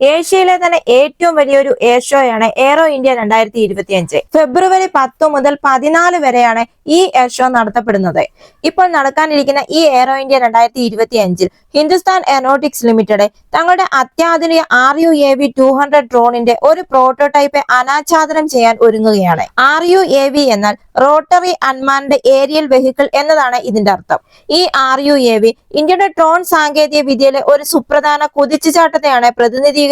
ഏഷ്യയിലെ തന്നെ ഏറ്റവും വലിയൊരു എയർ ഷോയാണ് എയറോ ഇന്ത്യ രണ്ടായിരത്തി ഇരുപത്തി അഞ്ച് ഫെബ്രുവരി പത്ത് മുതൽ പതിനാല് വരെയാണ് ഈ എയർ ഷോ നടത്തപ്പെടുന്നത്. ഇപ്പോൾ നടക്കാനിരിക്കുന്ന ഈ എയറോ ഇന്ത്യ രണ്ടായിരത്തി ഇരുപത്തി അഞ്ചിൽ ഹിന്ദുസ്ഥാൻ എയറോട്ടിക്സ് ലിമിറ്റഡ് തങ്ങളുടെ അത്യാധുനിക R U A V two hundred ഡ്രോണിന്റെ ഒരു പ്രോട്ടോടൈപ്പ് അനാച്ഛാദനം ചെയ്യാൻ ഒരുങ്ങുകയാണ്. ആർ യു എ വി എന്നാൽ റോട്ടറി അൺമാൻഡ് ഏരിയൽ വെഹിക്കിൾ എന്നതാണ് ഇതിന്റെ അർത്ഥം. ഈ ആർ യു എ വി ഇന്ത്യയുടെ ഡ്രോൺ സാങ്കേതിക വിദ്യയിലെ ഒരു സുപ്രധാന കുതിച്ചുചാട്ടത്തെയാണ് പ്രതിനിധീകരിക്കുന്നത്.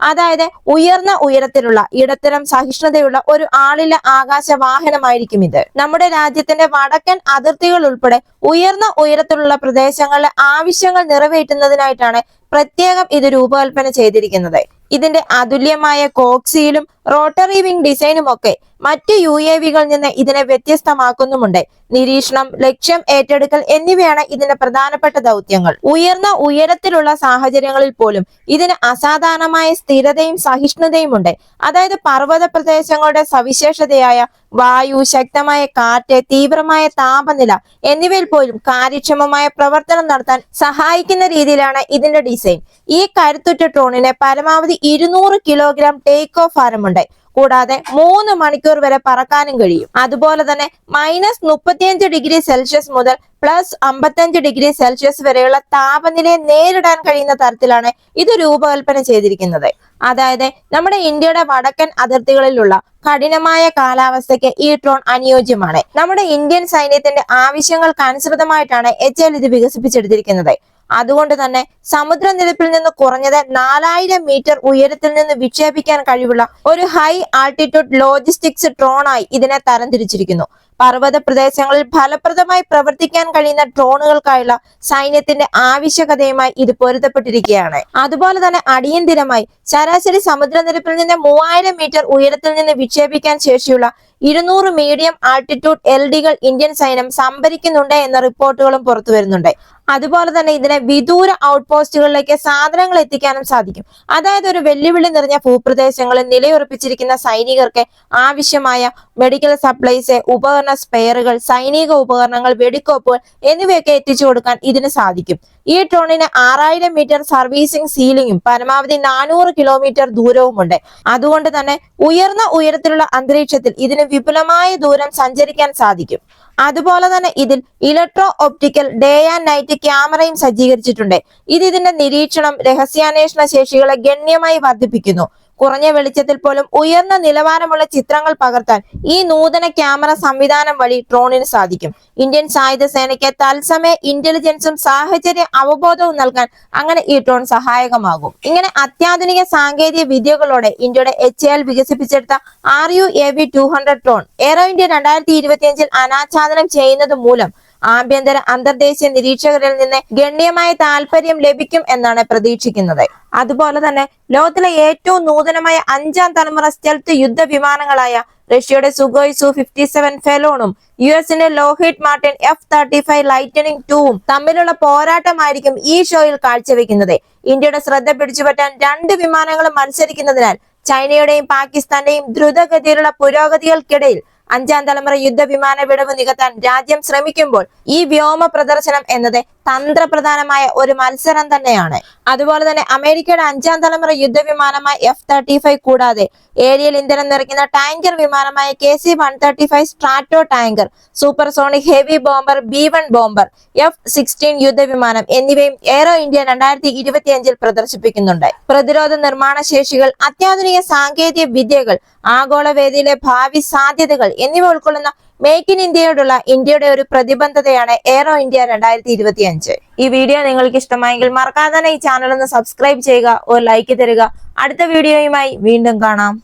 അതായത് ഉയർന്ന ഉയരത്തിലുള്ള ഇടത്തരം സഹിഷ്ണുതയുള്ള ഒരു ആളില ആകാശ വാഹനമായിരിക്കും ഇത്. നമ്മുടെ രാജ്യത്തിന്റെ വടക്കൻ അതിർത്തികൾ ഉൾപ്പെടെ ഉയർന്ന ഉയരത്തിലുള്ള പ്രദേശങ്ങളിലെ ആവശ്യങ്ങൾ നിറവേറ്റുന്നതിനായിട്ടാണ് പ്രത്യേകം ഇത് രൂപകൽപ്പന ചെയ്തിരിക്കുന്നത്. ഇതിന്റെ അതുല്യമായ കോക്സിയിലും റോട്ടറി വിംഗ് ഡിസൈനും ഒക്കെ മറ്റു യു എ വികളിൽ നിന്ന് ഇതിനെ വ്യത്യസ്തമാക്കുന്നുമുണ്ട്. നിരീക്ഷണം ലക്ഷ്യം ഏറ്റെടുക്കൽ എന്നിവയാണ് ഇതിന്റെ പ്രധാനപ്പെട്ട ദൗത്യങ്ങൾ. ഉയർന്ന ഉയരത്തിലുള്ള സാഹചര്യങ്ങളിൽ പോലും ഇതിന് അസാധാരണമായ സ്ഥിരതയും സഹിഷ്ണുതയും ഉണ്ട് അതായത് പർവത പ്രദേശങ്ങളുടെ സവിശേഷതയായ വായു ശക്തമായ കാറ്റ് തീവ്രമായ താപനില എന്നിവയിൽ പോലും കാര്യക്ഷമമായ പ്രവർത്തനം നടത്താൻ സഹായിക്കുന്ന രീതിയിലാണ് ഇതിന്റെ ഡിസൈൻ. ഈ കരുത്തുറ്റ ഡ്രോണിന് പരമാവധി ഇരുന്നൂറ് കിലോഗ്രാം ടേക്ക് ഓഫ് ഭാരമുണ്ട്. കൂടാതെ മൂന്ന് മണിക്കൂർ വരെ പറക്കാനും കഴിയും. അതുപോലെ തന്നെ മൈനസ് മുപ്പത്തിയഞ്ച് ഡിഗ്രി സെൽഷ്യസ് മുതൽ പ്ലസ് അമ്പത്തഞ്ച് ഡിഗ്രി സെൽഷ്യസ് വരെയുള്ള താപനിലയെ നേരിടാൻ കഴിയുന്ന തരത്തിലാണ് ഇത് രൂപകൽപ്പന ചെയ്തിരിക്കുന്നത്. അതായത് നമ്മുടെ ഇന്ത്യയുടെ വടക്കൻ അതിർത്തികളിലുള്ള കഠിനമായ കാലാവസ്ഥയ്ക്ക് ഈ ഡ്രോൺ അനുയോജ്യമാണ്. നമ്മുടെ ഇന്ത്യൻ സൈന്യത്തിന്റെ ആവശ്യങ്ങൾക്ക് അനുസൃതമായിട്ടാണ് എച്ച് എൽ ഇത് വികസിപ്പിച്ചെടുത്തിരിക്കുന്നത്. അതുകൊണ്ട് തന്നെ സമുദ്രനിരപ്പിൽ നിന്ന് കുറഞ്ഞത് നാലായിരം മീറ്റർ ഉയരത്തിൽ നിന്ന് വിക്ഷേപിക്കാൻ കഴിവുള്ള ഒരു ഹൈ ആൾട്ടിറ്റ്യൂഡ് ലോജിസ്റ്റിക്സ് ഡ്രോണായി ഇതിനെ തരംതിരിച്ചിരിക്കുന്നു. പർവത പ്രദേശങ്ങളിൽ ഫലപ്രദമായി പ്രവർത്തിക്കാൻ കഴിയുന്ന ഡ്രോണുകൾക്കായുള്ള സൈന്യത്തിന്റെ ആവശ്യകതയുമായി ഇത് പൊരുത്തപ്പെട്ടിരിക്കുകയാണ്. അതുപോലെ തന്നെ അടിയന്തിരമായി ശരാശരി സമുദ്രനിരപ്പിൽ നിന്ന് മൂവായിരം മീറ്റർ ഉയരത്തിൽ നിന്ന് വിക്ഷേപിക്കാൻ ശേഷിയുള്ള ഇരുന്നൂറ് മീഡിയം ആൾട്ടിറ്റ്യൂഡ് എൽ ഡികൾ ഇന്ത്യൻ സൈന്യം സംഭരിക്കുന്നുണ്ട് എന്ന റിപ്പോർട്ടുകളും പുറത്തു വരുന്നുണ്ട്. അതുപോലെ തന്നെ ഇതിനെ വിദൂര ഔട്ട് പോസ്റ്റുകളിലേക്ക് സാധനങ്ങൾ എത്തിക്കാനും സാധിക്കും. അതായത് ഒരു വെല്ലുവിളി നിറഞ്ഞ ഭൂപ്രദേശങ്ങളിൽ നിലയുറപ്പിച്ചിരിക്കുന്ന സൈനികർക്ക് ആവശ്യമായ മെഡിക്കൽ സപ്ലൈസ് ഉപകരണ സ്പെയറുകൾ സൈനിക ഉപകരണങ്ങൾ വെടിക്കോപ്പുകൾ എന്നിവയൊക്കെ എത്തിച്ചു കൊടുക്കാൻ ഇതിന് സാധിക്കും. ഈ ഡ്രോണിന് ആറായിരം മീറ്റർ സർവീസിംഗ് സീലിംഗും പരമാവധി നാനൂറ് കിലോമീറ്റർ ദൂരവുമുണ്ട്. അതുകൊണ്ട് തന്നെ ഉയർന്ന ഉയരത്തിലുള്ള അന്തരീക്ഷത്തിൽ ഇതിന് വിപുലമായ ദൂരം സഞ്ചരിക്കാൻ സാധിക്കും. അതുപോലെ തന്നെ ഇതിൽ electro optical day and night ക്യാമറയും സജ്ജീകരിച്ചിട്ടുണ്ട്. ഇത് ഇതിന്റെ നിരീക്ഷണം രഹസ്യാന്വേഷണ ശേഷികളെ ഗണ്യമായി വർദ്ധിപ്പിക്കുന്നു. കുറഞ്ഞ വെളിച്ചത്തിൽ പോലും ഉയർന്ന നിലവാരമുള്ള ചിത്രങ്ങൾ പകർത്താൻ ഈ നൂതന ക്യാമറ സംവിധാനം വഴി ഡ്രോണിന് സാധിക്കും. ഇന്ത്യൻ സായുധ സേനയ്ക്ക് തത്സമയ ഇന്റലിജൻസും സാഹചര്യ അവബോധവും നൽകാൻ അങ്ങനെ ഈ ഡ്രോൺ സഹായകമാകും. ഇങ്ങനെ അത്യാധുനിക സാങ്കേതിക വിദ്യകളോടെ ഇന്ത്യയുടെ എച്ച് എൽ വികസിപ്പിച്ചെടുത്ത R U A V two hundred drone aero India രണ്ടായിരത്തി ഇരുപത്തിയഞ്ചിൽ അനാച്ഛാദനം ചെയ്യുന്നത് മൂലം ആഭ്യന്തര അന്തർദേശീയ നിരീക്ഷകരിൽ നിന്ന് ഗണ്യമായ താല്പര്യം ലഭിക്കും എന്നാണ് പ്രതീക്ഷിക്കുന്നത്. അതുപോലെ തന്നെ ലോകത്തിലെ ഏറ്റവും നൂതനമായ അഞ്ചാം തലമുറ സ്റ്റെൽത്ത് യുദ്ധ വിമാനങ്ങളായ റഷ്യയുടെ സുഗോയ് സു ഫിഫ്റ്റി സെവൻ ഫെലോണും യു എസിന്റെ Lockheed Martin F thirty five lightning ടൂവും തമ്മിലുള്ള പോരാട്ടമായിരിക്കും ഈ ഷോയിൽ കാഴ്ചവെക്കുന്നത്. ഇന്ത്യയുടെ ശ്രദ്ധ പിടിച്ചുപറ്റാൻ രണ്ട് വിമാനങ്ങളും മത്സരിക്കുന്നതിനാൽ ചൈനയുടെയും പാകിസ്ഥാന്റെയും ദ്രുതഗതിയിലുള്ള പുരോഗതികൾക്കിടയിൽ അഞ്ചാം തലമുറ യുദ്ധ വിമാന വിടവ് നികത്താൻ രാജ്യം ശ്രമിക്കുമ്പോൾ ഈ വ്യോമ പ്രദർശനം എന്നത് തന്ത്രപ്രധാനമായ ഒരു മത്സരം തന്നെയാണ്. അതുപോലെ തന്നെ അമേരിക്കയുടെ അഞ്ചാം തലമുറ യുദ്ധ വിമാനമായ എഫ് തേർട്ടി ഫൈവ് കൂടാതെ ഏരിയൽ ഇന്ധനം നിറയ്ക്കുന്ന tanker വിമാനമായ K C one thirty five Stratotanker supersonic heavy bomber B one bomber F sixteen യുദ്ധവിമാനം എന്നിവയും എയറോ ഇന്ത്യ രണ്ടായിരത്തി ഇരുപത്തിയഞ്ചിൽ പ്രദർശിപ്പിക്കുന്നുണ്ട്. പ്രതിരോധ നിർമ്മാണ ശേഷികൾ അത്യാധുനിക സാങ്കേതിക വിദ്യകൾ ആഗോളവേദിയിലെ ഭാവി സാധ്യതകൾ എന്നിവ ഉൾക്കൊള്ളുന്ന മേക്ക് ഇൻ ഇന്ത്യയോടുള്ള ഇന്ത്യയുടെ ഒരു പ്രതിബദ്ധതയാണ് എയറോ ഇന്ത്യ രണ്ടായിരത്തി ഇരുപത്തി അഞ്ച് ഈ വീഡിയോ നിങ്ങൾക്ക് ഇഷ്ടമായെങ്കിൽ മറക്കാതെ തന്നെ ഈ ചാനൽ ഒന്ന് സബ്സ്ക്രൈബ് ചെയ്യുക ഒരു ലൈക്ക് തരിക. അടുത്ത വീഡിയോയുമായി വീണ്ടും കാണാം.